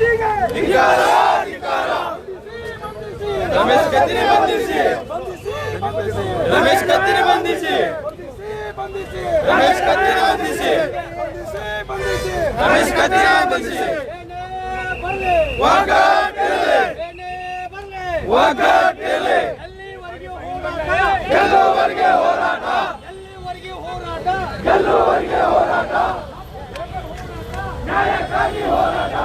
ಕತ್ತಿಗೆ ರಮೇಶ್ ಕತ್ತಿನ ಬಂಧಿಸಿ ಬಂಧಿಸಿ ರಮೇಶ್ ಕತ್ತಿನ ಬಂಧಿಸಿ ರಮೇಶ್ ಕತ್ತಿನ ಬಂಧಿಸಿ ರಮೇಶ್ ಕತ್ತಿನ ಬಂಧಿಸಿ ಎಲ್ಲಿವರೆಗೂ ಹೋರಾಟ ಹೋರಾಟ ಹೋರಾಟ ನ್ಯಾಯಕ್ಕಾಗಿ ಹೋರಾಟ.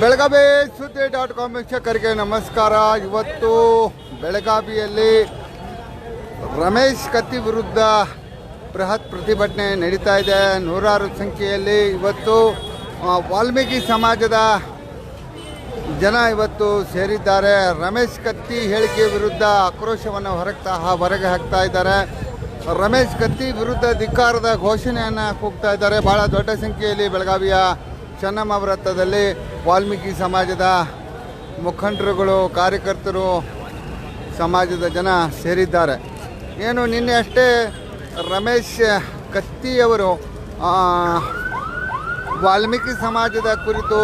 ಬೆಳಗಾವಿ ಸುದ್ದಿ ಡಾಟ್ ಕಾಮ್ ವೀಕ್ಷಕರಿಗೆ ನಮಸ್ಕಾರ. ಇವತ್ತು ಬೆಳಗಾವಿಯಲ್ಲಿ ರಮೇಶ್ ಕತ್ತಿ ವಿರುದ್ಧ ಬೃಹತ್ ಪ್ರತಿಭಟನೆ ನಡೀತಾ ಇದೆ. ನೂರಾರು ಸಂಖ್ಯೆಯಲ್ಲಿ ಇವತ್ತು ವಾಲ್ಮೀಕಿ ಸಮಾಜದ ಜನ ಇವತ್ತು ಸೇರಿದ್ದಾರೆ. ರಮೇಶ್ ಕತ್ತಿ ಹೇಳಿಕೆ ವಿರುದ್ಧ ಆಕ್ರೋಶವನ್ನು ಹೊರಗ್ತಾ ಹೊರಗೆ ಹಾಕ್ತಾ ಇದ್ದಾರೆ. ರಮೇಶ್ ಕತ್ತಿ ವಿರುದ್ಧ ಧಿಕ್ಕಾರದ ಘೋಷಣೆಯನ್ನು ಕೂಗ್ತಾ ಇದ್ದಾರೆ. ಭಾಳ ದೊಡ್ಡ ಸಂಖ್ಯೆಯಲ್ಲಿ ಬೆಳಗಾವಿಯ ಚೆನ್ನಮ್ಮ ವೃತ್ತದಲ್ಲಿ ವಾಲ್ಮೀಕಿ ಸಮಾಜದ ಮುಖಂಡರುಗಳು, ಕಾರ್ಯಕರ್ತರು, ಸಮಾಜದ ಜನ ಸೇರಿದ್ದಾರೆ. ಏನು ನಿನ್ನೆ ಅಷ್ಟೇ ರಮೇಶ್ ಕತ್ತಿಯವರು ವಾಲ್ಮೀಕಿ ಸಮಾಜದ ಕುರಿತು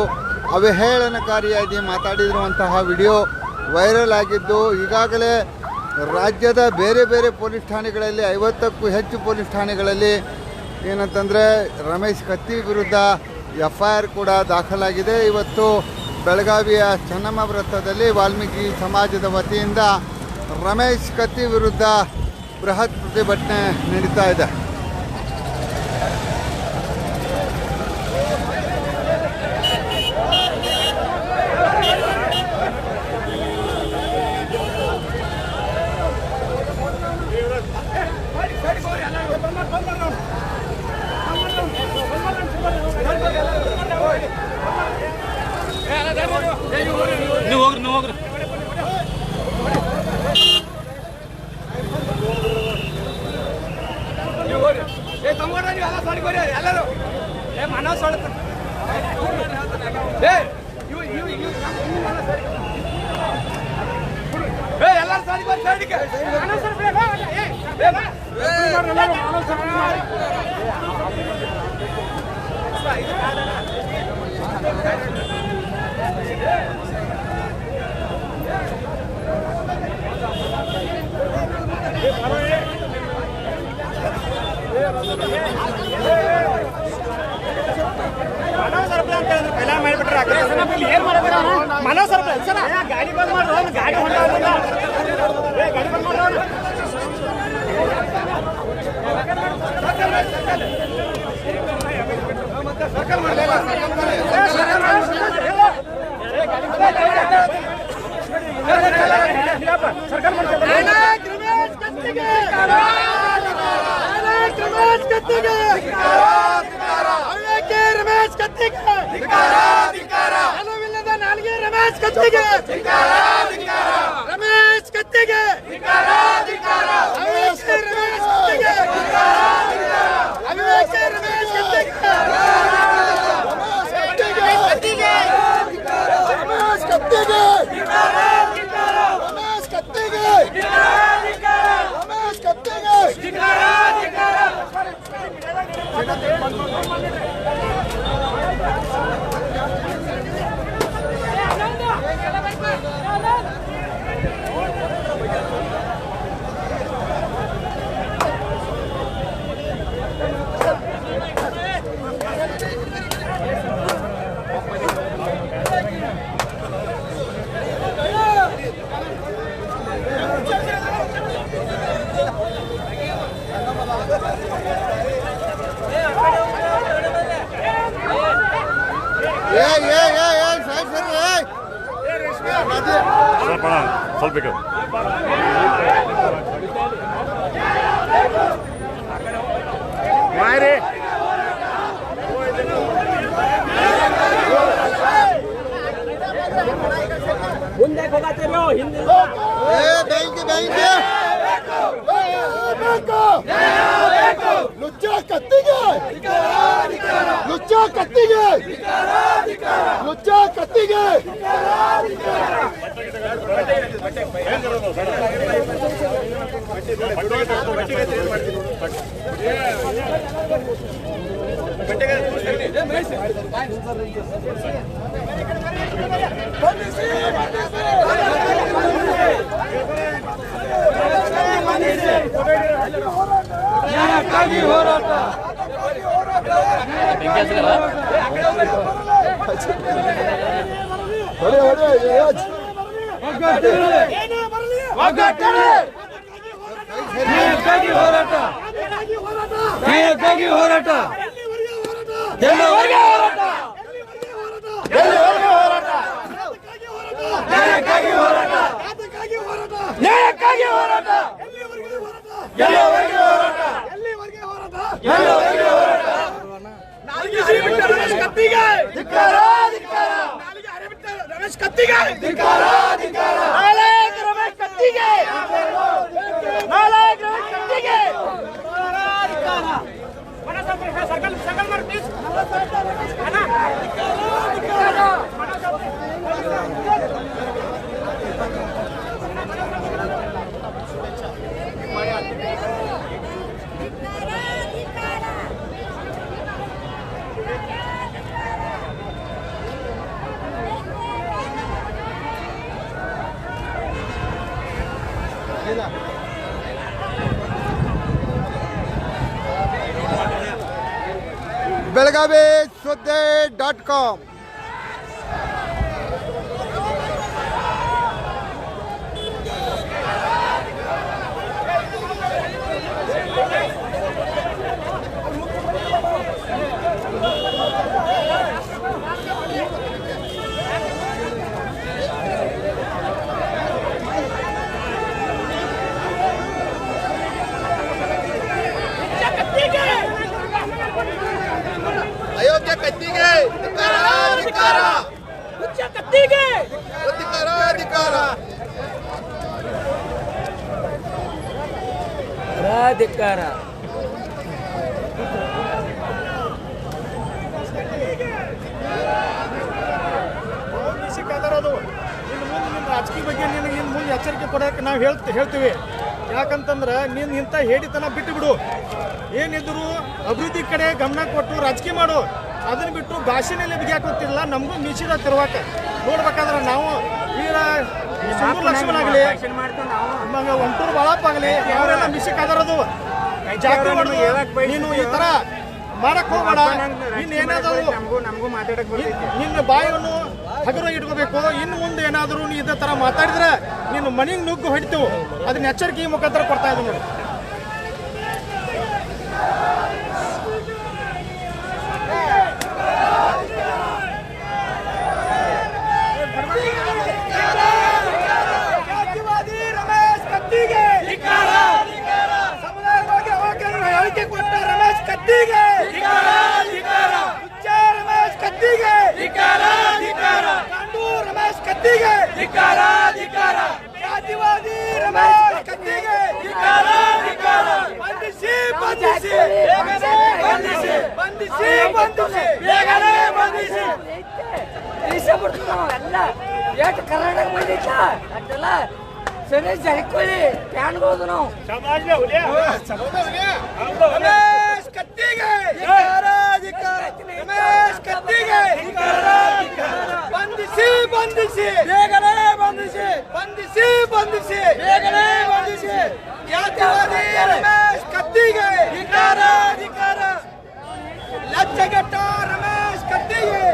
ಅವಹೇಳನಕಾರಿಯಾಗಿ ಮಾತಾಡಿರುವಂತಹ ವಿಡಿಯೋ ವೈರಲ್ ಆಗಿದ್ದು, ಈಗಾಗಲೇ ರಾಜ್ಯದ ಬೇರೆ ಬೇರೆ ಪೊಲೀಸ್ ಠಾಣೆಗಳಲ್ಲಿ, ಐವತ್ತಕ್ಕೂ ಹೆಚ್ಚು ಪೊಲೀಸ್ ಠಾಣೆಗಳಲ್ಲಿ ಏನಂತಂದರೆ ರಮೇಶ್ ಕತ್ತಿ ವಿರುದ್ಧ ಎಫ್ ಐ ಆರ್ ಕೂಡ ದಾಖಲಾಗಿದೆ. ಇವತ್ತು ಬೆಳಗಾವಿಯ ಚೆನ್ನಮ್ಮ ವೃತ್ತದಲ್ಲಿ ವಾಲ್ಮೀಕಿ ಸಮಾಜದ ವತಿಯಿಂದ ರಮೇಶ್ ಕತ್ತಿ ವಿರುದ್ಧ ಬೃಹತ್ ಪ್ರತಿಭಟನೆ ನಡೀತಾ ಇದೆ ನೀವು ಹೋಗ್ರಿ ನೀವು ಹೋಗ್ರಿ ಏ ತಮ್ಗೋಡ ಕೊಡಿ ಎಲ್ಲರೂ. ಏ ಮನ ಸೊಳ್ಳ ಏ ಇವು ಇವು ಇವು ಏ ಎಲ್ಲರೂ ಸಾಡಿ ಕೊಡಿ ಸಾಡಿಗೆ ಬಾ. ಮನೋ ಸ್ವಲ್ಪ ಸರ ಗಾಡಿ ಬಂದ್ ಮಾಡ್ರಿ ಗಾಡಿ ಹೊಂಟ ಗಾಡಿ ಬಂದ್ ಮಾಡ್ರಿ ರಮೇಶ್ ಕತ್ತಿಗೆ ನಾಲ್ಗೆ ರಮೇಶ್ ಕತ್ತಿಗೆ ರಮೇಶ್ ಕತ್ತಿಗೆ ಅವಿವೇಕ ರಮೇಶ್ ಕತ್ತಿಗೆ ಅವಿವೇಕ ರಮೇಶ್ ಕತ್ತಿಗೆ ರಮೇಶ್ ಕತ್ತಿಗೆ ರಮೇಶ್ ಕತ್ತಿಗೆ ರಮೇಶ್ ಕತ್ತಿಗೆ ಏ ಏ ಏ ಏ ಸಾಹೇಬ್ ಸರ್ ಏ ಸ್ವಲ್ಪ ಅಣ್ಣ, ಸ್ವಲ್ಪ ಬೇಕು ಮಾರಿ ಮುಂದೆ ಹೋಗತ್ತೀರೋ ಹಿಂದೆ ಏ ಬ್ಯಾಂಕ್ ಬ್ಯಾಂಕ್ ಲುಚ್ಚ ಕತ್ತಿಗೆ ಲುಚ್ಚ ಕತ್ತಿಗೆ ಲುಚ್ಚ ಕತ್ತಿಗೆ ನ್ಯಾಯಕ್ಕಾಗಿ ಹೋರಾಟ. ನ್ಯಾಯಕ್ಕಾಗಿ ಹೋರಾಟ. ನ್ಯಾಯಕ್ಕಾಗಿ ಹೋರಾಟ. ಎಲ್ಲಿವರೆಗೆ ಹೋರಾಟ. ಎಲ್ಲಿವರೆಗೆ ಹೋರಾಟ. ನ್ಯಾಯಕ್ಕಾಗಿ ಹೋರಾಟ. ನ್ಯಾಯಕ್ಕಾಗಿ ಹೋರಾಟ. ಎಲ್ಲಿವರೆಗೆ ಹೋರಾಟ? ಎಲ್ಲಿವರೆಗೆ ಹೋರಾಟ? ರಮೇಶ್ ಕತ್ತಿಗೆ. ಧಿಕ್ಕಾರ ಧಿಕ್ಕಾರ. ರಮೇಶ್ ಕತ್ತಿಗೆ. ಧಿಕ್ಕಾರ ಧಿಕ್ಕಾರ. ನಾಲಾಯಕ ರಮೇಶ್ ಕತ್ತಿಗೆ ಸರ್ಕಲ್ ಸರ್ಕಲ್ ಮಾಡಿ ಪ್ಲೀಸ್ ಬೆಳಗಾವಿ ಸುದ್ದಿ ಡಾಟ್ ಕಾಮ್ ಅಯೋಗ್ಯ ಕತ್ತಿಗೆ ಅಧಿಕಾರ ಕತ್ತಿಗೆ ಅಧಿಕಾರ ಅಧಿಕಾರ ಧಿಕ್ಕಾರ ಅದು ಮುಂದೆ ರಾಜಕೀಯ ಬಗ್ಗೆ ನಿನಗೆ ಇನ್ನು ಮುಂದೆ ಎಚ್ಚರಿಕೆ ಕೊಡೋಕೆ ನಾವು ಹೇಳ್ತ, ಹೇಳ್ತೀವಿ. ಯಾಕಂತಂದ್ರೆ ನೀನು ಇಂಥ ಹೇಡಿತನ ಬಿಟ್ಟು ಬಿಡು. ಏನಿದ್ರು ಅಭಿವೃದ್ಧಿ ಕಡೆ ಗಮನ ಕೊಟ್ಟು ರಾಜಕೀಯ ಮಾಡು. ಅದನ್ನು ಬಿಟ್ಟು ಭಾಷೆನಲ್ಲಿ ಬಿಗಿಯಾಕೋತಿಲ್ಲ ನಮಗೂ ಮೀಸಿದ ತಿರುವಾಕ. ನೋಡ್ಬೇಕಾದ್ರೆ ನಾವು ಸುಂದರ ಲಕ್ಷ್ಮಣ ಆಗಲಿ ನಮಗೆ ಒಂಟೂರು ಬಾಳಪ್ಪ ಆಗಲಿ ಅವರೆಲ್ಲ ಮಿಸಿಕ್ ಅದರದು ನೀನು ಈ ತರ ಮಾಡಕ್ ಹೋಗ್ಬೇಡ. ಇನ್ನು ಏನಾದರೂ ನಿನ್ನ ಬಾಯನ್ನು ಹಗುರ ಇಟ್ಕೋಬೇಕು. ಇನ್ನು ಮುಂದೆ ಏನಾದರೂ ನೀ ಇದೇ ತರ ಮಾತಾಡಿದ್ರೆ ನಿನ್ನ ಮನೆಗೆ ನುಗ್ಗು ಹೊಡಿತು. ಅದನ್ನ ಎಚ್ಚರಿಕೆ ಮುಖಾಂತರ ಕೊಡ್ತಾ ಇದ್ದೀನಿ. ನೋಡಿ ಜಾತಿವಾದಿ ರಮೇಶ್ ಕತ್ತಿಗೆ ಸಮುದಾಯವಾಗಿ ಅವಾಗೇನು ಹೇಳಿಕೆ ಕೊಟ್ಟ ರಮೇಶ್ ಕತ್ತಿಗೆ ಹುಚ್ಚ ರಮೇಶ್ ಕತ್ತಿಗೆ ಕಂಡು ರಮೇಶ್ ಧಿಕ್ಕಾರ ಜಾತಿವಾದಿ ರಮೇಶ್ ಕತ್ತಿಗೆ. ಬಂಧಿಸಿ ಬಂಧಿಸಿ. ಬಂಧಿಸಿ. ಬಂಧಿಸಿ ಬಂಧಿಸಿ. ಬೇಗನೆ ಬಂಧಿಸಿ. ಎಲ್ಲ. ಎಷ್ಟು ಕರ್ನಾಟಕ ಬಂದಿತ್ತ ಅಷ್ಟೆಲ್ಲ ಸರಿ ಜಾರಕಿಹೊಳಿ ಫ್ಯಾನ್ ಹೋದು ನಾವು ರಮೇಶ್ ಕತ್ತಿಗೆ. ರಮೇಶ್ ಕತ್ತಿಗೆ. ಬಂಧಿಸಿ. ಬಂಧಿಸಿ. ಬೇಗನೆ ಬಂಧಿಸಿ. ಬಂಧಿಸಿ ಬಂಧಿಸಿ. ಬೇಗನೆ ಬಂಧಿಸಿ. ಜಾತಿವಾದಿ ರಮೇಶ್ ಕತ್ತಿಗೆ. ಧಿಕಾರ ಧಿಕಾರ ಲಜ್ಜೆಗೆಟ್ಟ ರಮೇಶ್ ಕತ್ತಿಗೆ.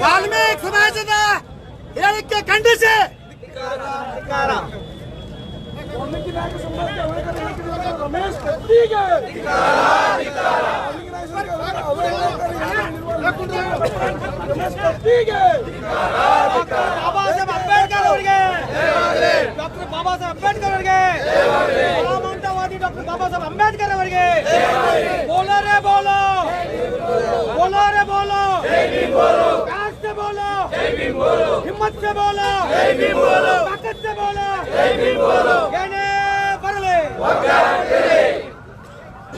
ವಾಲ್ಮೀಕಿ ಸಮಾಜದ ಹೇಳಿಕೆ ಖಂಡಿಸಿ ರಮೇಶ್ ಕತ್ತಿಗೆ ಬಾಬಾ ಸಾಹೇಬ್ ಅಂಬೇಡ್ಕರ್ ಅವರಿಗೆ ಡಾಕ್ಟರ್ ಬಾಬಾ ಸಾಹೇಬ್ ಅಂಬೇಡ್ಕರ್ ಅವರಿಗೆ ಮಹಾಮಂತವಾದಿ ಡಾಕ್ಟರ್ ಬಾಬಾ ಸಾಹೇಬ್ ಅಂಬೇಡ್ಕರ್ ಅವರಿಗೆ ಬೋಲೋ ರೇ ಬೋಲೋ ಬೋಲೋ ರೇ ಬೋಲೋ प्यार से बोलो हिम्मत से बोलो ताकत से बोलो कहने बरले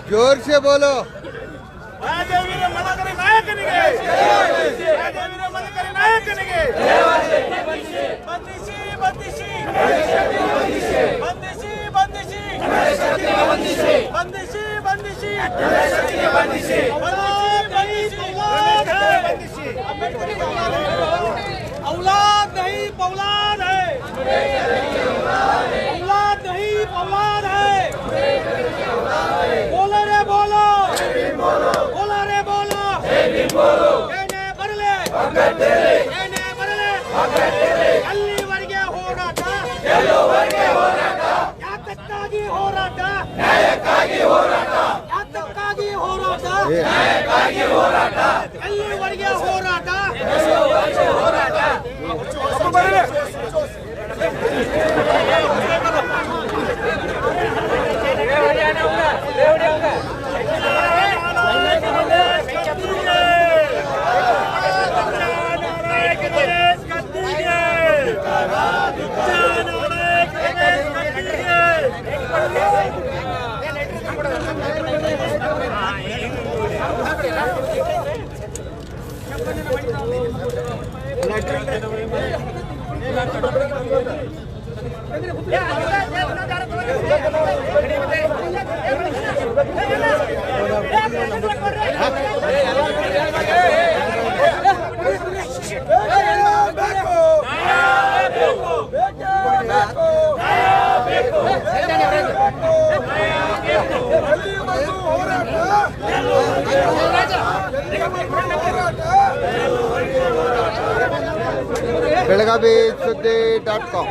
जोर से बोलो ರಾಜವೀರ ಮದಕರಿ ನಾಯಕನಿಗೆ ರಾಜವೀರ ಮದಕರಿ ನಾಯಕನಿಗೆ ಬಂಧಿಸಿ ಬಂಧಿಸಿ ಬಂಧಿಸಿ ಬಂಧಿಸಿ ಬಂಧಿಸಿ ಬಂಧಿಸಿ ಬಂಧಿಸಿ औलाद नहीं पौलाद है औलाद नहीं पौलाद है बोलो रे बोलो बोलो रे बोलो ಏನೇ ಬರಲಿ ಏನೇ ಬರಲಿ ಅಲ್ಲಿವರೆಗೆ ಹೋರಾಟ ಯಾತಕ್ಕಾಗಿ ಹೋರಾಟ ಯಾತಕ್ಕಾಗಿ ಹೋರಾಟ ಎಲ್ಲಿವರೆಗೆ ಹೋರಾಟ Hey, ಬೆಳಗಾವಿ ಸುದ್ದಿ ಡಾಟ್ ಕಾಮ್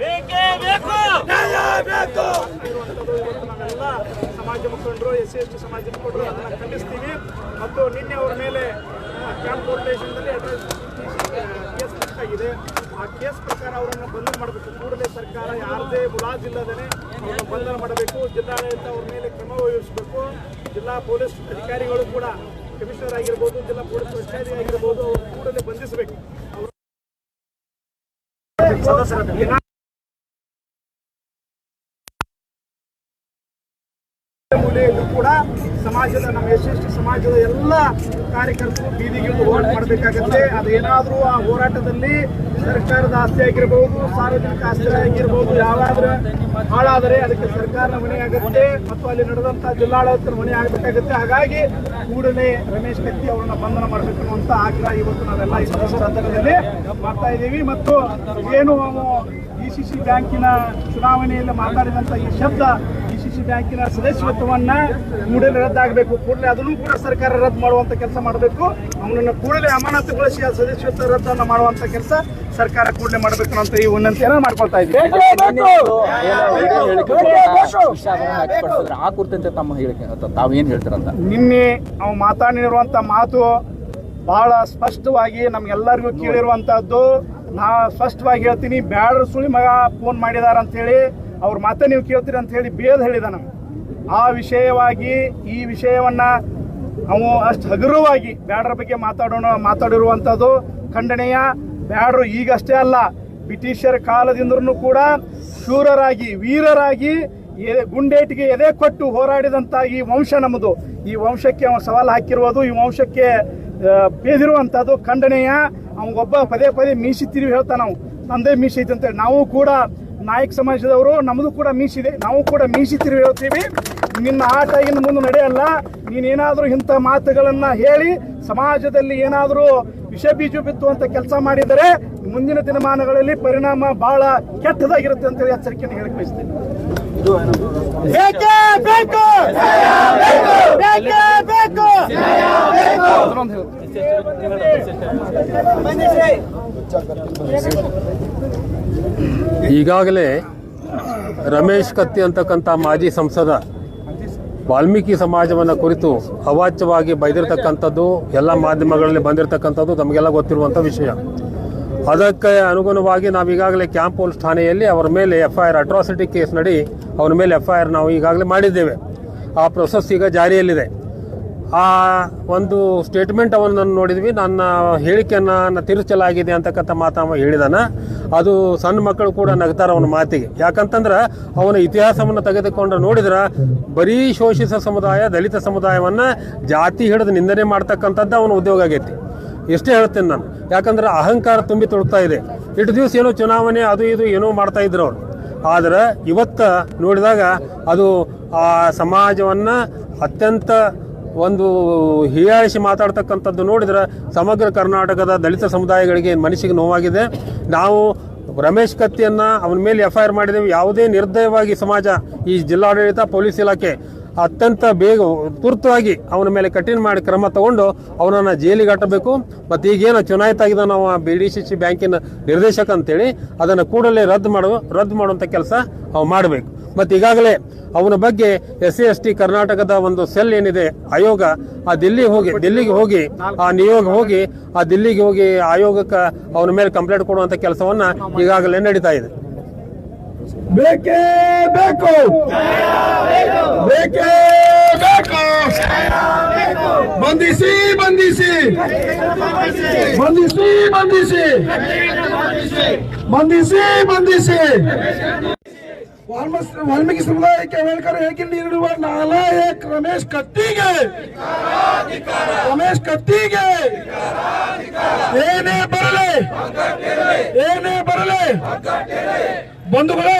ಬೇಕೇ ಬೇಕು ನ್ಯಾಯ ಬೇಕು ನಾವೆಲ್ಲ ಸಮಾಜ ಮುಖಂಡರು ಎಸ್ ಸಿ ಎಸ್ ಟಿ ಸಮಾಜ ಕೊಟ್ಟರು, ಅದನ್ನು ಖಂಡಿಸ್ತೀವಿ. ಮತ್ತು ನಿನ್ನೆ ಅವರ ಮೇಲೆ ಕ್ಯಾಂಪ್ ಕೋರ್ಟೇಷನ್ದಲ್ಲಿ ಕೇಸ್ ಆಗಿದೆ. ಆ ಕೇಸ್ ಪ್ರಕಾರ ಅವರನ್ನು ಬಂಧನ ಮಾಡಬೇಕು. ಕೂಡಲೇ ಸರ್ಕಾರ ಯಾರದೇ ಮುಲಾಜಿಲ್ಲದೇ ಅವರನ್ನು ಬಂಧನ ಮಾಡಬೇಕು. ಜಿಲ್ಲಾಡಳಿತ ಅವ್ರ ಮೇಲೆ ಕ್ರಮ ವಹಿಸಬೇಕು. ಜಿಲ್ಲಾ ಪೊಲೀಸ್ ಅಧಿಕಾರಿಗಳು ಕೂಡ ಕಮಿಷನರ್ ಆಗಿರ್ಬೋದು, ಜಿಲ್ಲಾ ಪೊಲೀಸ್ ವರಿಷ್ಠಾಧಿಕಾರಿ ಆಗಿರ್ಬೋದು ಅವರು ಕೂಡಲೇ ಬಂಧಿಸಬೇಕು ಅವರು ಸದಸ್ಯರ ಮೂಲೆಯಲ್ಲೂ ಕೂಡ ಸಮಾಜದ ನಮ್ಮ ಎಸ್ ಟಿ ಸಮಾಜದ ಎಲ್ಲ ಕಾರ್ಯಕರ್ತರು ಬೀದಿಗಿಳಿದು ಹೋರಾಟ ಮಾಡಬೇಕಾಗತ್ತೆ. ಅದೇನಾದರೂ ಆ ಹೋರಾಟದಲ್ಲಿ ಸರ್ಕಾರದ ಆಸ್ತಿ ಆಗಿರಬಹುದು ಸಾರ್ವಜನಿಕ ಆಸ್ತಿ ಆಗಿರಬಹುದು ಯಾವಾದರೂ ಹಾಳಾದರೆ ಅದಕ್ಕೆ ಸರ್ಕಾರದ ಹೊಣೆ ಆಗುತ್ತೆ ಮತ್ತು ಅಲ್ಲಿ ನಡೆದಂತ ಜಿಲ್ಲಾಡಳಿತದ ಹೊಣೆ ಆಗಬೇಕಾಗುತ್ತೆ. ಹಾಗಾಗಿ ಕೂಡಲೇ ರಮೇಶ್ ಕತ್ತಿ ಅವರನ್ನ ಬಂಧನ ಮಾಡಬೇಕು ಅಂತ ಆಗ್ರಹ ಇವತ್ತು ನಾವೆಲ್ಲ ಈ ಸಂದರ್ಭದಲ್ಲಿ ಮಾಡ್ತಾ ಇದ್ದೀವಿ. ಮತ್ತು ಏನು ಡಿ ಸಿ ಸಿ ಬ್ಯಾಂಕಿನ ಚುನಾವಣೆಯಲ್ಲಿ ಮಾತಾಡಿದಂತ ಈ ಶಬ್ದ ಡಿ ಸಿ ಸಿ ಬ್ಯಾಂಕಿನ ಸದಸ್ಯತ್ವವನ್ನ ಕೂಡಲೇ ರದ್ದಾಗಬೇಕು. ಕೂಡಲೇ ಅದನ್ನು ಕೂಡ ಸರ್ಕಾರ ರದ್ದು ಮಾಡುವಂಥ ಕೆಲಸ ಮಾಡಬೇಕು. ಅವನನ್ನು ಕೂಡಲೇ ಅಮಾನತುಗೊಳಿಸಿ ಆ ಸದಸ್ಯತ್ವ ರದ್ದನ್ನು ಮಾಡುವಂಥ ಕೆಲಸ ಸರ್ಕಾರ ಕೂಡಲೇ ಮಾಡಬೇಕು ಅಂತ ಈ ವಿನಂತಿಯನ್ನು ಮಾಡ್ಕೊಳ್ತಾ ಇದ್ದೀವಿ. ಆ ಕುರಿತಂತೆ ತಮ್ಮ ಹೇಳಿಕೆ ತಾವೇನು ಹೇಳ್ತಾರಂತ? ನಿನ್ನೆ ಅವ್ನು ಮಾತಾಡಿರುವಂಥ ಮಾತು ಬಹಳ ಸ್ಪಷ್ಟವಾಗಿ ನಮ್ಗೆಲ್ಲರಿಗೂ ಕೇಳಿರುವಂತಹದ್ದು. ನಾ ಸ್ಪಷ್ಟವಾಗಿ ಹೇಳ್ತೀನಿ ಬ್ಯಾಡ್ರ ಸುಳಿ ಮಗ ಫೋನ್ ಮಾಡಿದಾರ ಅಂತ ಹೇಳಿ ಅವ್ರ ಮಾತೆ ನೀವು ಕೇಳ್ತೀರಿ ಅಂತ ಹೇಳಿ ಬೇದ ಹೇಳಿದ ನಮ್ಗೆ. ಆ ವಿಷಯವಾಗಿ, ಈ ವಿಷಯವನ್ನ ಅವು ಅಷ್ಟು ಹಗುರವಾಗಿ ಬ್ಯಾಡ್ರ ಬಗ್ಗೆ ಮಾತಾಡೋಣ ಮಾತಾಡಿರುವಂಥದ್ದು ಖಂಡನೀಯ. ಬ್ಯಾಡ್ರು ಈಗಷ್ಟೇ ಅಲ್ಲ, ಬ್ರಿಟಿಷರ ಕಾಲದಿಂದಲೂ ಕೂಡ ಶೂರರಾಗಿ, ವೀರರಾಗಿ ಎದೆ- ಗುಂಡೇಟಿಗೆ ಎದೆ ಕೊಟ್ಟು ಹೋರಾಡಿದಂಥ ಈ ವಂಶ ನಮ್ಮದು. ಈ ವಂಶಕ್ಕೆ ಅವನು ಸವಾಲು ಹಾಕಿರುವುದು, ಈ ವಂಶಕ್ಕೆ ಬೇದಿರುವಂಥದ್ದು ಖಂಡನೀಯ. ಅವನಿಗೊಬ್ಬ ಪದೇ ಪದೇ ಮೀಸಿತ್ತೀವಿ ಹೇಳ್ತಾ ನಾವು. ನಂದೇ ಮೀಸಿ ಐತೆ ಅಂತೇಳಿ. ನಾವು ಕೂಡ ನಾಯಕ ಸಮಾಜದವರು ನಮ್ಮದು ಕೂಡ ಮೀಸಿದೆ ನಾವು ಕೂಡ ಮೀಸಿ ತಿರುವಿ ಹೇಳ್ತೀವಿ. ನಿನ್ನ ಆಟ ಇನ್ನು ಮುಂದೆ ನಡೆಯಲ್ಲ. ನೀನೇನಾದರೂ ಇಂಥ ಮಾತುಗಳನ್ನು ಹೇಳಿ ಸಮಾಜದಲ್ಲಿ ಏನಾದರೂ ವಿಷ ಬೀಜ ಬಿತ್ತುವಂತ ಕೆಲಸ ಮಾಡಿದರೆ ಮುಂದಿನ ದಿನಮಾನಗಳಲ್ಲಿ ಪರಿಣಾಮ ಬಹಳ ಕೆಟ್ಟದಾಗಿರುತ್ತೆ ಅಂತೇಳಿ ಎಚ್ಚರಿಕೆಯನ್ನು ಹೇಳಕ್ ಬಯಸ್ತೇನೆ ಬೇಕೇ ಬೇಕು! ಬೇಕೇ ಬೇಕು! ಈಗಾಗಲೇ ರಮೇಶ್ ಕತ್ತಿ ಅಂತಕ್ಕಂಥ ಮಾಜಿ ಸಂಸದ ವಾಲ್ಮೀಕಿ ಸಮಾಜವನ್ನು ಕುರಿತು ಅವಾಚ್ಯವಾಗಿ ಬೈದಿರ್ತಕ್ಕಂಥದ್ದು, ಎಲ್ಲ ಮಾಧ್ಯಮಗಳಲ್ಲಿ ಬಂದಿರತಕ್ಕಂಥದ್ದು ತಮಗೆಲ್ಲ ಗೊತ್ತಿರುವಂಥ ವಿಷಯ. ಅದಕ್ಕೆ ಅನುಗುಣವಾಗಿ ನಾವು ಈಗಾಗಲೇ ಕ್ಯಾಂಪ್ ಪೊಲೀಸ್ ಠಾಣೆಯಲ್ಲಿ ಅವರ ಮೇಲೆ F I R atrocity case ನಡಿ ಅವರ ಮೇಲೆ ಎಫ್ ಐ ಆರ್ ನಾವು ಈಗಾಗಲೇ ಮಾಡಿದ್ದೇವೆ. ಆ ಪ್ರೊಸೆಸ್ ಈಗ ಜಾರಿಯಲ್ಲಿದೆ. ಆ ಒಂದು ಸ್ಟೇಟ್ಮೆಂಟ್ ಅವನ್ನ ನೋಡಿದ್ವಿ. ನನ್ನ ಹೇಳಿಕೆಯನ್ನು ತಿರುಚಲಾಗಿದೆ ಅಂತಕ್ಕಂಥ ಮಾತು ಅವ ಹೇಳಿದಾನ. ಅದು ಸಣ್ಣ ಮಕ್ಕಳು ಕೂಡ ನಗ್ತಾರೆ ಅವನ ಮಾತಿಗೆ. ಯಾಕಂತಂದ್ರೆ ಅವನ ಇತಿಹಾಸವನ್ನು ತೆಗೆದುಕೊಂಡು ನೋಡಿದ್ರೆ ಬರೀ ಶೋಷಿತ ಸಮುದಾಯ, ದಲಿತ ಸಮುದಾಯವನ್ನು ಜಾತಿ ಹಿಡಿದು ನಿಂದನೆ ಮಾಡ್ತಕ್ಕಂಥದ್ದು ಅವನ ಉದ್ಯೋಗ ಆಗೈತಿ. ಎಷ್ಟೇ ಹೇಳ್ತೇನೆ ನಾನು. ಯಾಕಂದ್ರೆ ಅಹಂಕಾರ ತುಂಬಿ ತುಳುಕ್ತಾ ಇದೆ. ಇಷ್ಟು ದಿವಸ ಏನೋ ಚುನಾವಣೆ ಅದು ಇದು ಏನೋ ಮಾಡ್ತಾ ಇದ್ರು ಅವ್ರು. ಆದ್ರೆ ಇವತ್ತ ನೋಡಿದಾಗ ಅದು ಆ ಸಮಾಜವನ್ನು ಅತ್ಯಂತ ಒಂದು ಹೀಯಾಳಿಸಿ ಮಾತಾಡ್ತಕ್ಕಂಥದ್ದು ನೋಡಿದ್ರೆ ಸಮಗ್ರ ಕರ್ನಾಟಕದ ದಲಿತ ಸಮುದಾಯಗಳಿಗೆ ಮನಸ್ಸಿಗೆ ನೋವಾಗಿದೆ. ನಾವು ರಮೇಶ್ ಕತ್ತಿಯನ್ನು ಅವನ ಮೇಲೆ ಎಫ್ ಐ ಆರ್ ಮಾಡಿದ್ದೇವೆ ಯಾವುದೇ ನಿರ್ದಯವಾಗಿ ಸಮಾಜ, ಈ ಜಿಲ್ಲಾಡಳಿತ, ಪೊಲೀಸ್ ಇಲಾಖೆ ಅತ್ಯಂತ ಬೇಗ ತುರ್ತವಾಗಿ ಅವನ ಮೇಲೆ ಕಠಿಣ ಮಾಡಿ ಕ್ರಮ ತಗೊಂಡು ಅವನನ್ನು ಜೈಲಿಗೆ ಹಾಟಬೇಕು ಮತ್ತು ಈಗೇನು ಚುನಾಯಿತ ಆಗಿದ ನಾವು ಬಿ ಡಿ ಸಿ ಸಿ ಬ್ಯಾಂಕಿನ ನಿರ್ದೇಶಕ ಅಂತೇಳಿ ಅದನ್ನು ಕೂಡಲೇ ರದ್ದು ಮಾಡು, ರದ್ದು ಮಾಡುವಂಥ ಕೆಲಸ ಅವು ಮಾಡಬೇಕು. ಮತ್ತು ಈಗಾಗಲೇ ಅವನ ಬಗ್ಗೆ ಎಸ್ ಸಿ, ಎಸ್ ಟಿ ಕರ್ನಾಟಕದ ಒಂದು ಸೆಲ್ ಏನಿದೆ, ಆಯೋಗ ಆ ದಿಲ್ಲಿಗೆ ಹೋಗಿ ದಿಲ್ಲಿಗೆ ಹೋಗಿ ಆ ನಿಯೋಗ ಹೋಗಿ ಆ ದಿಲ್ಲಿಗೆ ಹೋಗಿ ಆಯೋಗಕ್ಕೆ ಅವನ ಮೇಲೆ ಕಂಪ್ಲೇಂಟ್ ಕೊಡುವಂಥ ಕೆಲಸವನ್ನ ಈಗಾಗಲೇ ನಡೀತಾ ಇದೆ. ಬೇಕೇ ಬೇಕು ಬೇಕೇ ಬೇಕು ಬಂಧಿಸಿ ಬಂಧಿಸಿ ಬಂಧಿಸಿ ಬಂಧಿಸಿ ಬಂಧಿಸಿ ಬಂಧಿಸಿ ವಾಲ್ಮೀಕಿ ವಾಲ್ಮೀಕಿ ಸಮುದಾಯಕ್ಕೆ ಅಂಬೇಡ್ಕರ್ ಹೇಳಿಕೆ ನೀಡಿರುವ ನಾಲಾಯಕ್ ರಮೇಶ್ ಕತ್ತಿಗೆ ರಮೇಶ್ ಕತ್ತಿಗೆ ಏನೇ ಬರಲಿ ಏನೇ ಬರಲಿ ಬಂಧುಗಳೇ,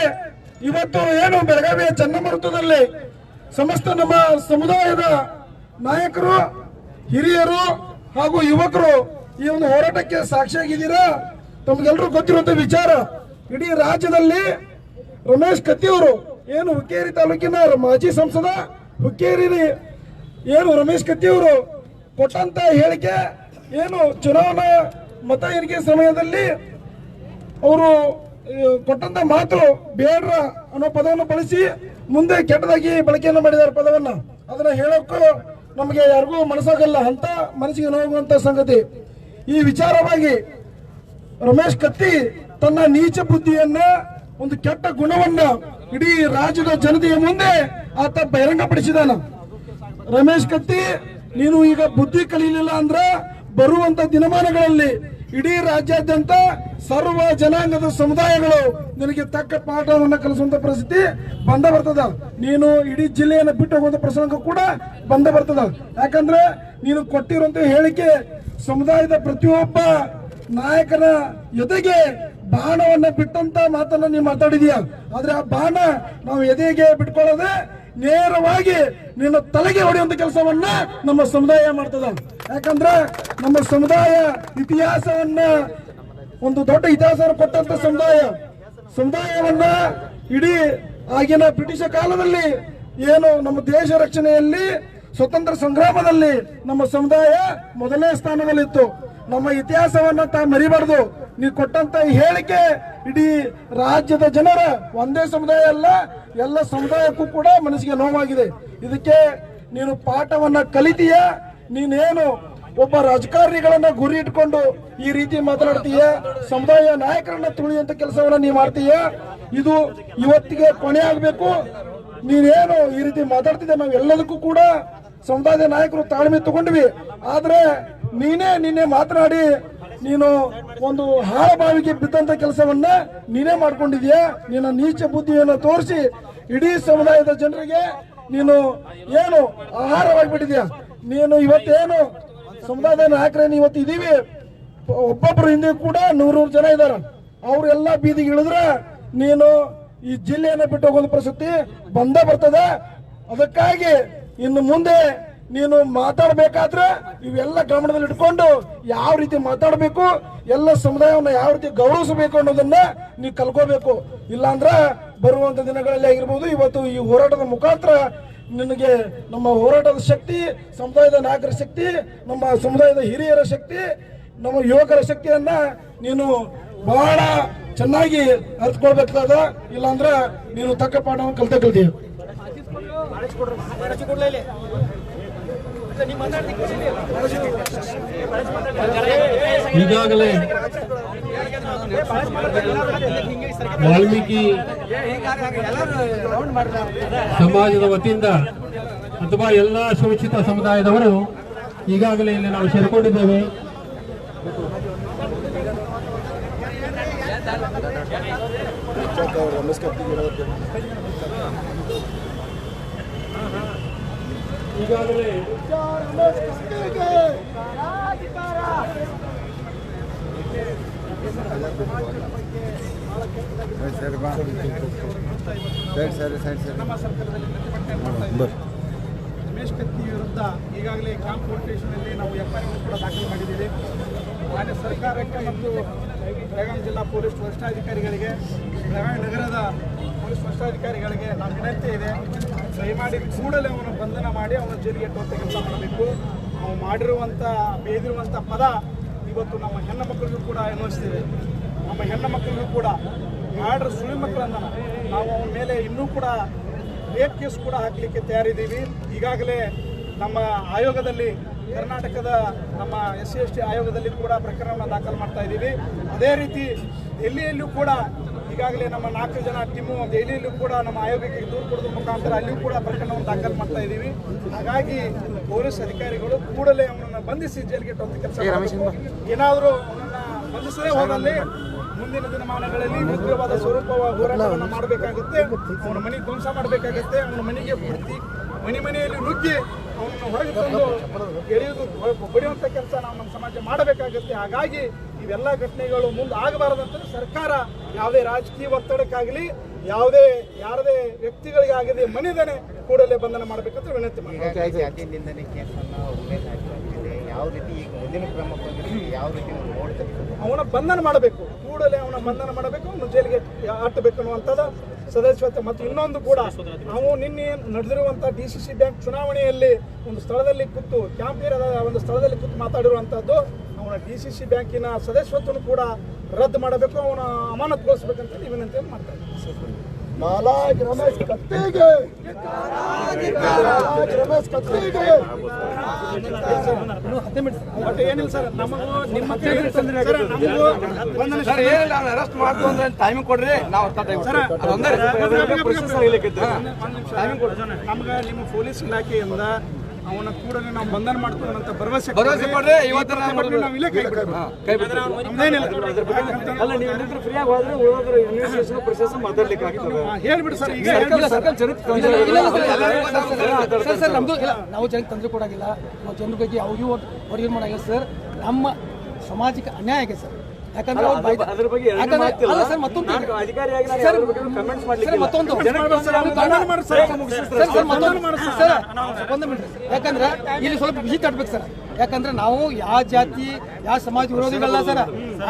ಇವತ್ತು ಏನು ಬೆಳಗಾವಿಯ ಚನ್ನಮರುತದಲ್ಲಿ ಸಮಸ್ತ ನಮ್ಮ ಸಮುದಾಯದ ನಾಯಕರು, ಹಿರಿಯರು ಹಾಗೂ ಯುವಕರು ಈ ಒಂದು ಹೋರಾಟಕ್ಕೆ ಸಾಕ್ಷಿಯಾಗಿದ್ದೀರಾ? ತಮಗೆಲ್ಲರೂ ಗೊತ್ತಿರುವಂತ ವಿಚಾರ, ಇಡೀ ರಾಜ್ಯದಲ್ಲಿ ರಮೇಶ್ ಕತ್ತಿಯವರು ಏನು ಹುಕ್ಕೇರಿ ತಾಲೂಕಿನ ಮಾಜಿ ಸಂಸದ ಹುಕ್ಕೇರಿ ಏನು ರಮೇಶ್ ಕತ್ತಿಯವರು ಕೊಟ್ಟಂತ ಹೇಳಿಕೆ, ಏನು ಚುನಾವಣಾ ಮತ ಎಣಿಕೆ ಸಮಯದಲ್ಲಿ ಅವರು ಕೊಟ್ಟಂತ ಮಾತು ಬೇಡ್ರ ಅನ್ನೋ ಪದವನ್ನು ಬಳಸಿ ಮುಂದೆ ಕೆಟ್ಟದಾಗಿ ಬಳಕೆಯನ್ನು ಮಾಡಿದ್ದಾರೆ ಪದವನ್ನ. ಅದನ್ನ ಹೇಳೋಕ್ಕೂ ನಮಗೆ ಯಾರಿಗೂ ಮನಸ್ಸಾಗಲ್ಲ ಅಂತ ಮನಸ್ಸಿಗೆ ನೋವುವಂತ ಸಂಗತಿ. ಈ ವಿಚಾರವಾಗಿ ರಮೇಶ್ ಕತ್ತಿ ತನ್ನ ನೀಚ ಬುದ್ಧಿಯನ್ನ, ಒಂದು ಕೆಟ್ಟ ಗುಣವನ್ನ ಇಡೀ ರಾಜ್ಯದ ಜನತೆಯ ಮುಂದೆ ಆತ ಬಹಿರಂಗಪಡಿಸಿದಾನ ರಮೇಶ್ ಕತ್ತಿ, ನೀನು ಈಗ ಬುದ್ಧಿ ಕಲಿಯಲಿಲ್ಲ ಅಂದ್ರೆ ಬರುವಂತ ದಿನಮಾನಗಳಲ್ಲಿ ಇಡೀ ರಾಜ್ಯಾದ್ಯಂತ ಸರ್ವ ಜನಾಂಗದ ಸಮುದಾಯಗಳು ನಿನಗೆ ತಕ್ಕ ಪಾಠವನ್ನು ಕಲಿಸುವಂತ ಪರಿಸ್ಥಿತಿ ಬಂದ ಬರ್ತದ. ನೀನು ಇಡೀ ಜಿಲ್ಲೆಯನ್ನು ಬಿಟ್ಟು ಹೋಗುವಂತ ಪ್ರಸಂಗ ಕೂಡ ಬಂದ ಬರ್ತದ. ಯಾಕಂದ್ರೆ ನೀನು ಕೊಟ್ಟಿರುವಂತ ಹೇಳಿಕೆ ಸಮುದಾಯದ ಪ್ರತಿಯೊಬ್ಬ ನಾಯಕನ ಜೊತೆಗೆ ಬಾಣವನ್ನ ಬಿಟ್ಟಂತ ಮಾತನ್ನ ನೀವು ಮಾತಾಡಿದೀಯ. ಆದ್ರೆ ಆ ಬಾಣ ನಾವು ಎದೆಗೆ ಬಿಟ್ಕೊಳ್ಳೋದೆ ನೇರವಾಗಿ ನಿನ್ನ ತಲೆಗೆ ಹೊಡೆಯುವಂತ ಕೆಲಸವನ್ನ ನಮ್ಮ ಸಮುದಾಯ ಮಾಡ್ತದ. ಯಾಕಂದ್ರೆ ನಮ್ಮ ಸಮುದಾಯ ಇತಿಹಾಸವನ್ನ, ಒಂದು ದೊಡ್ಡ ಇತಿಹಾಸವನ್ನು ಕೊಟ್ಟಂತ ಸಮುದಾಯ. ಸಮುದಾಯವನ್ನ ಇಡೀ ಆಗಿನ ಬ್ರಿಟಿಷ ಕಾಲದಲ್ಲಿ ಏನು ನಮ್ಮ ದೇಶ ರಕ್ಷಣೆಯಲ್ಲಿ, ಸ್ವತಂತ್ರ ಸಂಗ್ರಾಮದಲ್ಲಿ ನಮ್ಮ ಸಮುದಾಯ ಮೊದಲನೇ ಸ್ಥಾನದಲ್ಲಿತ್ತು. ನಮ್ಮ ಇತಿಹಾಸವನ್ನ ತಾ ಮರಿಬಾರ್ದು. ನೀವು ಕೊಟ್ಟಂತ ಹೇಳಿಕೆ ಇಡೀ ರಾಜ್ಯದ ಜನರ ಒಂದೇ ಸಮುದಾಯ ಅಲ್ಲ, ಎಲ್ಲ ಸಮುದಾಯಕ್ಕೂ ಕೂಡ ಮನಸ್ಸಿಗೆ ನೋವಾಗಿದೆ. ಇದಕ್ಕೆ ನೀನು ಪಾಠವನ್ನ ಕಲಿತೀಯ, ನೀನೇನು ಒಬ್ಬ ರಾಜಕಾರಣಿಗಳನ್ನ ಗುರಿ ಇಟ್ಕೊಂಡು ಈ ರೀತಿ ಮಾತನಾಡ್ತೀಯ, ಸಮುದಾಯ ನಾಯಕರನ್ನ ತುಳಿಯುವಂತ ಕೆಲಸವನ್ನ ನೀ ಮಾಡ್ತೀಯ, ಇದು ಇವತ್ತಿಗೆ ಕೊನೆ ಆಗ್ಬೇಕು. ನೀನೇನು ಈ ರೀತಿ ಮಾತಾಡ್ತಿದ್ದೆ ನಾವು ಎಲ್ಲದಕ್ಕೂ ಕೂಡ ಸಮುದಾಯದ ನಾಯಕರು ತಾಳ್ಮೆ ತಗೊಂಡ್ವಿ. ಆದ್ರೆ ನೀನೇ ನಿನ್ನೆ ಮಾತನಾಡಿ ನೀನು ಒಂದು ಹಾಳಬಾವಿಗೆ ಬಿದ್ದಂತ ಕೆಲಸವನ್ನ ನೀನೇ ಮಾಡ್ಕೊಂಡಿದ್ಯಾ? ನಿನ್ನ ನೀಚ ಬುದ್ಧಿಯನ್ನು ತೋರಿಸಿ ಇಡೀ ಸಮುದಾಯದ ಜನರಿಗೆ ನೀನು ಏನು ಆಹಾರವಾಗಿಬಿಟ್ಟಿದ್ಯಾ? ನೀನು ಇವತ್ತೇನು ಸಮುದಾಯದ ನಾಯಕರೇನು ಇವತ್ತು ಇದೀವಿ? ಒಬ್ಬೊಬ್ಬರು ಹಿಂದೆ ಕೂಡ ನೂರೂರು ಜನ ಇದ್ದಾರೆ. ಅವರೆಲ್ಲ ಬೀದಿಗೆ ಇಳಿದ್ರೆ ನೀನು ಈ ಜಿಲ್ಲೆಯನ್ನು ಬಿಟ್ಟು ಹೋಗೋದು ಪ್ರಸಕ್ತಿ ಬಂದೇ ಬರ್ತದೆ. ಅದಕ್ಕಾಗಿ ಇನ್ನು ಮುಂದೆ ನೀನು ಮಾತಾಡಬೇಕಾದ್ರೆ ಇವೆಲ್ಲ ಗಮನದಲ್ಲಿ ಇಟ್ಕೊಂಡು ಯಾವ ರೀತಿ ಮಾತಾಡಬೇಕು, ಎಲ್ಲ ಸಮುದಾಯವನ್ನು ಯಾವ ರೀತಿ ಗೌರವಿಸಬೇಕು ಅನ್ನೋದನ್ನ ನೀವು ಕಲ್ಕೋಬೇಕು. ಇಲ್ಲಾಂದ್ರೆ ಬರುವಂತ ದಿನಗಳಲ್ಲಿ ಆಗಿರ್ಬೋದು, ಇವತ್ತು ಈ ಹೋರಾಟದ ಮುಖಾಂತರ ನಿನಗೆ ನಮ್ಮ ಹೋರಾಟದ ಶಕ್ತಿ, ಸಮುದಾಯದ ನಾಯಕರ ಶಕ್ತಿ, ನಮ್ಮ ಸಮುದಾಯದ ಹಿರಿಯರ ಶಕ್ತಿ, ನಮ್ಮ ಯುವಕರ ಶಕ್ತಿಯನ್ನ ನೀನು ಬಹಳ ಚೆನ್ನಾಗಿ ಅರ್ಥಕೊಳ್ಬೇಕಾದ ಇಲ್ಲಾಂದ್ರೆ ನೀನು ತಕ್ಕ ಪಾಠವನ್ನು ಕಲಿತ ಕಲ್ತೀಯ. ಈಗಾಗಲೇ ವಾಲ್ಮೀಕಿ ಸಮಾಜದ ವತಿಯಿಂದ ಅಥವಾ ಎಲ್ಲ ಶೋಷಿತ ಸಮುದಾಯದವರು ಈಗಾಗಲೇ ಇಲ್ಲಿ ನಾವು ಸೇರಿಕೊಂಡಿದ್ದೇವೆ. ಈಗಾಗಲೇ ನಮ್ಮ ಸರ್ಕಾರದಲ್ಲಿ ಪ್ರತಿಭಟನೆ ಮಾಡ್ತಾ ಇದ್ದೀವಿ. ರಮೇಶ್ ಕತ್ತಿ ವಿರುದ್ಧ ಈಗಾಗಲೇ ಕ್ಯಾಂಪ್ ಪೊಲೀಸ್ ಸ್ಟೇಷನಲ್ಲಿ ನಾವು ಎಫ್ಐಆರ್ ಕೂಡ ದಾಖಲು ಮಾಡಿದ್ದೀವಿ ಮಾನ್ಯ ಸರ್ಕಾರಕ್ಕೆ ಮತ್ತು ಬೆಳಗಾವಿ ಜಿಲ್ಲಾ ಪೊಲೀಸ್ ವರಿಷ್ಠಾಧಿಕಾರಿಗಳಿಗೆ ಬೆಳಗಾವಿ ನಗರದ ಪೊಲೀಸ್ ಅಧಿಕಾರಿಗಳಿಗೆ ನಮ್ಮ ವಿನಂತಿ ಇದೆ. ದಯಮಾಡಿ ಕೂಡಲೇ ಅವನ ಬಂಧನ ಮಾಡಿ ಅವನ ಜೈಲಿಗೆ ಇಟ್ಟುವಂಥ ಕೆಲಸ ಮಾಡಬೇಕು. ನಾವು ಮಾಡಿರುವಂಥ ಬೇದಿರುವಂಥ ಪದ ಇವತ್ತು ನಮ್ಮ ಹೆಣ್ಣು ಮಕ್ಕಳಿಗೂ ಕೂಡ ಅನ್ವಯಿಸ್ತೀವಿ. ನಮ್ಮ ಹೆಣ್ಣು ಮಕ್ಕಳಿಗೂ ಕೂಡ ಮಾಡ್ರ ಸುಳಿ ಮಕ್ಕಳನ್ನು ನಾವು ಅವನ ಮೇಲೆ ಇನ್ನೂ ಕೂಡ ರೇಪ್ ಕೇಸ್ ಕೂಡ ಹಾಕಲಿಕ್ಕೆ ತಯಾರಿದ್ದೀವಿ. ಈಗಾಗಲೇ ನಮ್ಮ ಆಯೋಗದಲ್ಲಿ, ಕರ್ನಾಟಕದ ನಮ್ಮ ಎಸ್ ಸಿ ಎಸ್ ಟಿ ಆಯೋಗದಲ್ಲಿ ಕೂಡ ಪ್ರಕರಣವನ್ನು ದಾಖಲು ಮಾಡ್ತಾ ಇದ್ದೀವಿ. ಅದೇ ರೀತಿ ದೆಹಲಿಯಲ್ಲೂ ಕೂಡ ಈಗಾಗಲೇ ನಮ್ಮ ನಾಲ್ಕು ಜನ ಟಿಮ್ಮು ದೆಹಲಿಯಲ್ಲೂ ಕೂಡ ನಮ್ಮ ಆಯೋಗಕ್ಕೆ ದೂರು ಕೊಡೋದ್ರ ಮುಖಾಂತರ ಅಲ್ಲಿಯೂ ಕೂಡ ಪ್ರಕರಣವನ್ನು ದಾಖಲು ಮಾಡ್ತಾ ಇದ್ದೀವಿ. ಹಾಗಾಗಿ ಪೊಲೀಸ್ ಅಧಿಕಾರಿಗಳು ಕೂಡಲೇ ಅವನನ್ನು ಬಂಧಿಸಿ ಜೈಲಿಗೆ ತಂದು ಕೆಲಸ ಏನಾದರೂ ಅವನನ್ನು ಬಂಧಿಸದೇ ಹೋದಲ್ಲಿ ಮುಂದಿನ ದಿನಮಾನಗಳಲ್ಲಿ ಉಗ್ರವಾದ ಸ್ವರೂಪ ಹೋರಾಟವನ್ನು ಮಾಡಬೇಕಾಗುತ್ತೆ. ಅವನ ಮನೆಗೆ ಧ್ವಂಸ ಮಾಡಬೇಕಾಗುತ್ತೆ. ಅವನ ಮನೆಗೆ ಪ್ರತಿ ಮನೆ ಮನೆಯಲ್ಲಿ ನುಗ್ಗಿ ಅವನ್ನು ಹೊರಗೆ ತಂದು ಎಳೆಯುವುದು ಬಡಿಯುವಂಥ ಕೆಲಸ ನಾವು ನಮ್ಮ ಸಮಾಜ ಮಾಡಬೇಕಾಗುತ್ತೆ. ಹಾಗಾಗಿ ಇವೆಲ್ಲ ಘಟನೆಗಳು ಮುಂದೆ ಆಗಬಾರದಂತಂದ್ರೆ ಸರ್ಕಾರ ಯಾವುದೇ ರಾಜಕೀಯ ಒತ್ತಡಕ್ಕಾಗಲಿ, ಯಾವುದೇ ಯಾರದೇ ವ್ಯಕ್ತಿಗಳಿಗಾಗದೆ ಮನಿದನೆ ಕೂಡಲೇ ಬಂಧನ ಮಾಡಬೇಕಂತ ವಿನಂತಿ ಮಾಡ್ತೀನಿ ಯಾವ ರೀತಿ ಈಗ ಮುಂದಿನ ಕ್ರಮ ಯಾವ ರೀತಿ ಅವನ ಬಂಧನ ಮಾಡಬೇಕು. ಕೂಡಲೇ ಅವನ ಬಂಧನ ಮಾಡಬೇಕು ಅವನು ಜೈಲಿಗೆ ಹಾಕಬೇಕು ಅನ್ನುವಂಥದ್ದು ಸದಸ್ಯತೆ ಮತ್ತು ಇನ್ನೊಂದು ಕೂಡ ನಾವು ನಿನ್ನೆ ನಡೆದಿರುವಂಥ ಡಿ ಸಿ ಸಿ ಬ್ಯಾಂಕ್ ಚುನಾವಣೆಯಲ್ಲಿ ಒಂದು ಸ್ಥಳದಲ್ಲಿ ಕೂತು ಕ್ಯಾಂಪ್ ಏರಿಯಾದ ಒಂದು ಸ್ಥಳದಲ್ಲಿ ಕೂತು ಮಾತಾಡಿರುವಂಥದ್ದು ಅವನ ಡಿ ಸಿ ಸಿ ಬ್ಯಾಂಕಿನ ಸದಸ್ಯತ್ವನು ಕೂಡ ರದ್ದು ಮಾಡಬೇಕು ಅವನ ಅಮಾನತುಗೊಳಿಸಬೇಕಂತ ವಿನಂತಿಯನ್ನು ಮಾಡ್ತಾ ನಾಲಾಯಕ್ ರಮೇಶ್ ಕತ್ತಿಗೆ. ನಾಲಾಯಕ್ ರಮೇಶ್ ಕತ್ತಿಗೆ. ಬಟ್ ಏನಿಲ್ಲ ಸರ್ ನಮಗೂ ನಿಮ್ಮ ಸರ್ ನಮಗೂ ಒಂದು ನಿಮಿಷ. ಅರೆಸ್ಟ್ ಮಾಡ್ತು ಅಂದ್ರೆ ಟೈಮಿಂಗ್ ಕೊಡ್ರಿ ನಾವು ಸರ್, ನಮ್ಗೆ ನಿಮ್ಮ ಪೊಲೀಸ್ ಇಲಾಖೆಯಿಂದ ಅವನ ಕೂಡಲೇ ನಾವು ಬಂಧನ ಮಾಡ್ತೀವಿ ಅಂತ ಭರವಸೆ ಭರವಸೆ ಕೊಡ್ರೆ ಇವತ್ತು ನಾವು ಇಲ್ಲೇ ನಾವು ಇಲ್ಲೇ ಕೈ ಬಿಡ್ತೀವಿ. ಮಾತಾಡ್ಲಿಕ್ಕೆ ಆಗ್ತದೆ ಹೇಳ್ಬಿಡಿ ಸರ್ ಈಗ ಸರ್ಕಲ್ ಸರ್. ಸರ್ ಸರ್ ನಮ್ದು ಇಲ್ಲ ನಾವು ಜನಕ್ಕೆ ತೊಂದರೆ ಕೊಡೋಂಗಿಲ್ಲ ನಾವು ಜನರ ಬಗ್ಗೆ ಅವ್ರಿಗೂ ಅವ್ರಿಗೆ ಏನು ಮಾಡಂಗಿಲ್ಲ ಸರ್ ನಮ್ಮ ಸಮಾಜಕ್ಕೆ ಅನ್ಯಾಯ ಆಗಿದೆ ಸರ್ ಯಾಕಂದ್ರೆ ಸರ್ ಮತ್ತೊಂದು ಮತ್ತೊಂದು ಸರ್, ಮತ್ತೊಂದು ಒಂದು ಮಿನಿಟ್ ಯಾಕಂದ್ರೆ ಇಲ್ಲಿ ಸ್ವಲ್ಪ ಬಿಸಿ ತಟ್ಬೇಕು ಸರ್. ಯಾಕಂದ್ರೆ ನಾವು ಯಾವ ಜಾತಿ ಯಾವ ಸಮಾಜ ವಿರೋಧಿಗಳಲ್ಲ ಸರ್.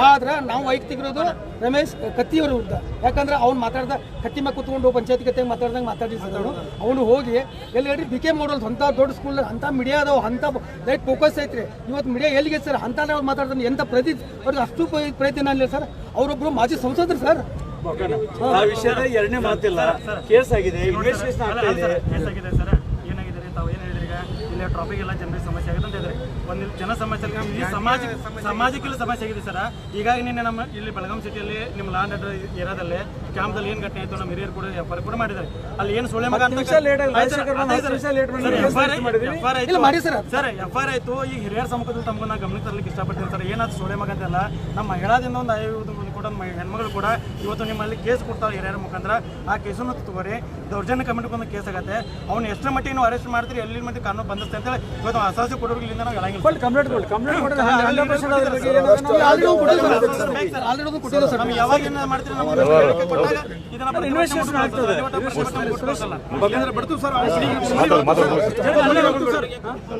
ಆದ್ರೆ ನಾವು ವೈಯಕ್ತಿಕ ಇರೋದು ರಮೇಶ್ ಕತ್ತಿಯವರ ವಿರುದ್ಧ. ಯಾಕಂದ್ರೆ ಅವ್ನು ಮಾತಾಡ್ದ ಕತ್ತಿ ಮ್ಯಾಗ ಕುತ್ಕೊಂಡು ಪಂಚಾಯತಿ ಕತ್ತೆ ಮಾತಾಡ್ದಂಗೆ ಮಾತಾಡಿದ್ರು ಅವನು ಅವನು ಹೋಗಿ ಎಲ್ಲಿ ಹೇಳಿ ಬಿ ಕೆ ಮಾಡೋದು ಅಂತ ದೊಡ್ಡ ಸ್ಕೂಲ್ ಅಂತ ಮೀಡಿಯಾ ಅದಾವ ಅಂತ ಲೈಟ್ ಫೋಕಸ್ ಐತ್ರಿ. ಇವತ್ತು ಮೀಡಿಯಾ ಎಲ್ಲಿಗೆ ಸರ್ ಅಂತ ನಾವು ಮಾತಾಡ್ತಾನೆ. ಎಂತ ಪ್ರತಿ ಅವ್ರಿಗೆ ಅಷ್ಟು ಪ್ರ- ಪ್ರಯತ್ನ ಇಲ್ಲ ಸರ್ ಅವರೊಬ್ರು ಮಾಜಿ ಸಂಸದರು ಸರ್ ಆ ವಿಷಯದ ಎರಡನೇ ಮಾತಿಲ್ಲ. ಕೇಸ್ ಆಗಿದೆ ಇನ್ವೆಸ್ಟಿಗೇಷನ್ ಆಗ್ತಾ ಇದೆ. ಏನಾಗಿದೆ ಸರ್ ಏನಾಗಿದೆ ತಾವು ಏನು ಹೇಳಿದ್ರಿ ಈಗ? ಇಲ್ಲಿ ಟ್ರಾಫಿಕ್ ಎಲ್ಲ ಜನರಿಗೆ ಸಮಸ್ಯೆ ಆಗುತ್ತೆ ಅಂತ ಇದ್ದಾರೆ ಒಂದು ಜನ ಸಮಸ್ಯೆ ಈ ಸಮಾಜ ಸಮಾಜಕ್ಕೆಲ್ಲ ಸಮಸ್ಯೆ ಆಗಿದೆ ಸರ್. ಹೀಗಾಗಿ ನಿನ್ನೆ ನಮ್ಮ ಇಲ್ಲಿ ಬೆಳಗಾಂ ಸಿಟಿಯಲ್ಲಿ ನಿಮ್ಮ ಲ್ಯಾಂಡ್ ಅಡ್ರೆಸ್ ಏರಿಯಾದಲ್ಲಿ ಕ್ಯಾಂಪ್ದಲ್ಲಿ ಏನು ಘಟನೆ ಆಯಿತು? ನಮ್ಮ ಹಿರಿಯರು ಕೂಡ ಎಫ್ ಕೂಡ ಮಾಡಿದ್ದಾರೆ. ಅಲ್ಲಿ ಏನು ಸುಳ್ಳೆ ಮಗ ಅಂತ ಸರ್. ಎಫ್ ಆರ್ ಆಯ್ತು. ಈ ಹಿರಿಯರ ಸಮ್ಮುಖದಲ್ಲಿ ತಮಗೆ ನಾನು ಗಮನಕ್ಕೆ ತರಲಿಕ್ಕೆ ಇಷ್ಟಪಡ್ತೀನಿ ಸರ್. ಏನಾದ್ರು ಸುಳ್ಳೆ ಮಗ ಅಂತಲ್ಲ ನಮ್ಮ ಮಹಿಳಾದಿಂದ ಒಂದು ಐವತ್ತು ಮಂದಿ ಕೂಡ ನಮ್ಮ ಹೆಣ್ಮಗಳು ಕೂಡ ಇವತ್ತು ನಿಮ್ಮಲ್ಲಿ ಕೇಸ್ ಕೊಡ್ತಾರೆ ಹಿರಿಯರ ಮುಖಾಂತರ ಆ ಕೇಸನ್ನು ತಗೋರಿ ದೌರ್ಜನ್ಯ ಕಮಿಟಿಗೆ ಒಂದು ಕೇಸ್ ಆಗುತ್ತೆ ಅವ್ನು ಎಷ್ಟರ ಮಟ್ಟಿಗೆ ನೀವು ಅರೆಸ್ಟ್ ಮಾಡ್ತೀರಿ ಎಲ್ಲಿ ಮಟ್ಟಿಗೆ ಕಾನೂನು ಬಂದಿಸ್ತೆ ಅಂತ ಹೇಳಿ ಇವತ್ತು ಅಸಾಸಿ ಕೊಡೋರ್ಗಳಿಂದ ನಾವು ಹೇಳಂಗಿಲ್ಲ ಯಾವಾಗ ಏನಾದ್ರು ಮಾಡ್ತೀರಿ ಇನ್ವೆಸ್ಟಿಗೇಷನ್ ಆಗ್ತದೆ ಸರ್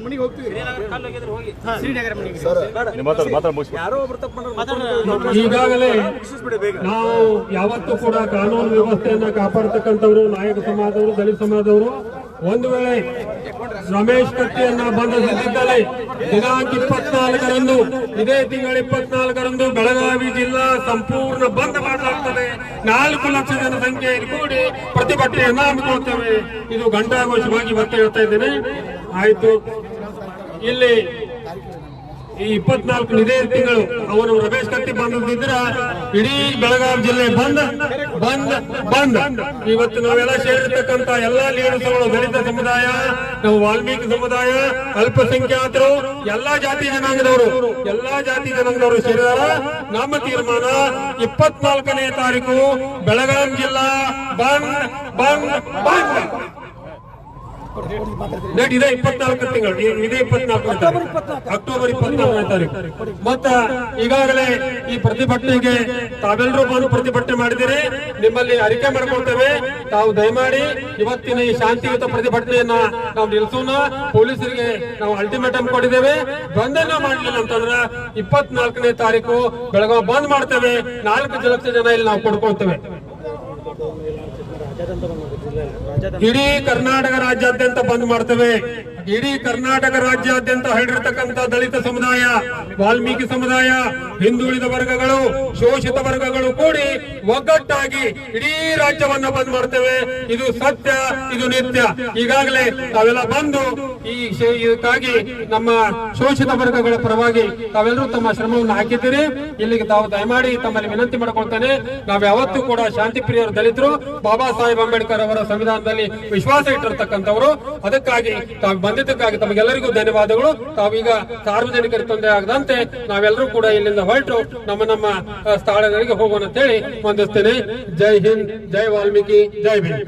ಮನೆಗೆ ಹೋಗ್ತೀವಿ ಈಗಾಗಲೇ ನಾವು ಯಾವತ್ತೂ ಕೂಡ ಕಾನೂನು ವ್ಯವಸ್ಥೆಯನ್ನ ಕಾಪಾಡ್ತಕ್ಕಂಥವ್ರು, ನಾಯಕ ಸಮಾಜದವರು, ದಲಿತ ಸಮಾಜದವರು, ಒಂದು ವೇಳೆ ರಮೇಶ್ ಕತ್ತಿಯನ್ನ ಬಂಧಿಸಿದ್ದಲ್ಲಿ ದಿನಾಂಕ ಇಪ್ಪತ್ನಾಲ್ಕರಂದು, ಇದೇ ತಿಂಗಳ ಇಪ್ಪತ್ನಾಲ್ಕರಂದು ಬೆಳಗಾವಿ ಜಿಲ್ಲಾ ಸಂಪೂರ್ಣ ಬಂದ್ ಮಾಡಲಾಗ್ತದೆ. ನಾಲ್ಕು ಲಕ್ಷ ಜನಸಂಖ್ಯೆ ಕೂಡಿ ಪ್ರತಿಭಟನೆಯನ್ನ ಹಮ್ಮಿಕೊಳ್ತೇವೆ ಇದು ಘಂಟಾಘೋಷವಾಗಿ ಮತ್ತೆ ಹೇಳ್ತಾ ಇದ್ದೇನೆ. ಆಯ್ತು. ಇಲ್ಲಿ ಈ ಇಪ್ಪತ್ನಾಲ್ಕು ಇದೇ ತಿಂಗಳು ಅವರು ರಮೇಶ್ ಕತ್ತಿ ಬಂದಿದ್ರ ಇಡೀ ಬೆಳಗಾವಿ ಜಿಲ್ಲೆ ಬಂದ್ ಬಂದ್ ಬಂದ್. ಇವತ್ತು ನಾವೆಲ್ಲ ಸೇರಿರ್ತಕ್ಕಂತ ಎಲ್ಲಾ ಲೀಡರ್ಸ್ಗಳು ದಲಿತ ಸಮುದಾಯ, ನಾವು ವಾಲ್ಮೀಕಿ ಸಮುದಾಯ, ಅಲ್ಪಸಂಖ್ಯಾತರು, ಎಲ್ಲಾ ಜಾತಿ ಜನಾಂಗದವರು, ಎಲ್ಲಾ ಜಾತಿ ಜನಾಂಗದವರು ಸೇರಿದಾರ. ನಮ್ಮ ತೀರ್ಮಾನ ಇಪ್ಪತ್ನಾಲ್ಕನೇ ತಾರೀಕು ಬೆಳಗಾವಿ ಜಿಲ್ಲಾ ಬಂದ್ ಬಂದ್ ಬಂದ್. ಡೇಟ್ ಇದೆ ಇಪ್ಪತ್ನಾಲ್ಕು ತಿಂಗಳು. ಇದೆ ಇಪ್ಪತ್ನಾಲ್ಕನೇ ಅಕ್ಟೋಬರ್ ಇಪ್ಪತ್ನಾಲ್ಕನೇ ತಾರೀಕು. ಮತ್ತ ಈಗಾಗಲೇ ಈ ಪ್ರತಿಭಟನೆಗೆ ತಾವೆಲ್ಲರೂ ಬಂದು ಪ್ರತಿಭಟನೆ ಮಾಡಿದಿರಿ ನಿಮ್ಮಲ್ಲಿ ಅರಿಕೆ ಮಾಡ್ಕೊಳ್ತೇವೆ. ತಾವು ದಯಮಾಡಿ ಇವತ್ತಿನ ಈ ಶಾಂತಿಯುತ ಪ್ರತಿಭಟನೆಯನ್ನ ನಾವು ನಿಲ್ಲಿಸೋಣ ಪೊಲೀಸರಿಗೆ ನಾವು ಅಲ್ಟಿಮೇಟಮ್ ಕೊಟ್ಟಿದ್ದೇವೆ. ಬಂಧನ ಮಾಡಲಿಲ್ಲ ಅಂತಂದ್ರೆ ಇಪ್ಪತ್ನಾಲ್ಕನೇ ತಾರೀಕು ಬೆಳಗಾವಿ ಬಂದ್ ಮಾಡ್ತೇವೆ. ನಾಲ್ಕು ಲಕ್ಷ ಜನ ಇಲ್ಲಿ ನಾವು ಕೊಡ್ಕೊಳ್ತೇವೆ ಇಡೀ ಕರ್ನಾಟಕ ರಾಜ್ಯಾದ್ಯಂತ ಬಂದ್ ಮಾಡ್ತೇವೆ. ಇಡೀ ಕರ್ನಾಟಕ ರಾಜ್ಯಾದ್ಯಂತ ಹರಡಿರ್ತಕ್ಕಂಥ ದಲಿತ ಸಮುದಾಯ, ವಾಲ್ಮೀಕಿ ಸಮುದಾಯ, ಹಿಂದುಳಿದ ವರ್ಗಗಳು, ಶೋಷಿತ ವರ್ಗಗಳು ಕೂಡಿ ಒಗ್ಗಟ್ಟಾಗಿ ಇಡೀ ರಾಜ್ಯವನ್ನ ಬಂದ್ ಮಾಡ್ತೇವೆ. ಇದು ಸತ್ಯ, ಇದು ನಿತ್ಯ. ಈಗಾಗಲೇ ತಾವೆಲ್ಲ ಬಂದು ಈ ಇದಕ್ಕಾಗಿ ನಮ್ಮ ಶೋಷಿತ ವರ್ಗಗಳ ಪರವಾಗಿ ತಾವೆಲ್ಲರೂ ತಮ್ಮ ಶ್ರಮವನ್ನು ಹಾಕಿದ್ದೀರಿ. ಇಲ್ಲಿಗೆ ತಾವು ದಯಮಾಡಿ ತಮ್ಮಲ್ಲಿ ವಿನಂತಿ ಮಾಡಿಕೊಳ್ತೇನೆ. ನಾವು ಯಾವತ್ತೂ ಕೂಡ ಶಾಂತಿ ಪ್ರಿಯರು ದಲಿತರು. ಬಾಬಾ ಸಾಹೇಬ್ ಅಂಬೇಡ್ಕರ್ ಅವರ ಸಂವಿಧಾನದಲ್ಲಿ ವಿಶ್ವಾಸ ಇಟ್ಟಿರ್ತಕ್ಕಂಥವರು. ಅದಕ್ಕಾಗಿ ತಾವು ಬಂದಿದ್ದಕ್ಕಾಗಿ ತಮಗೆಲ್ಲರಿಗೂ ಧನ್ಯವಾದಗಳು. ತಾವೀಗ ಸಾರ್ವಜನಿಕರ ತೊಂದರೆ ಆಗದಂತೆ ನಾವೆಲ್ಲರೂ ಕೂಡ ಇಲ್ಲಿಂದ ಹೊರಟು ನಮ್ಮ ನಮ್ಮ ಸ್ಥಳಗಳಿಗೆ ಹೋಗೋಣ ಅಂತೇಳಿ ವಂದಿಸ್ತೇನೆ ಜೈ ಹಿಂದ್, ಜೈ ವಾಲ್ಮೀಕಿ, ಜೈ ಭೀಮ್.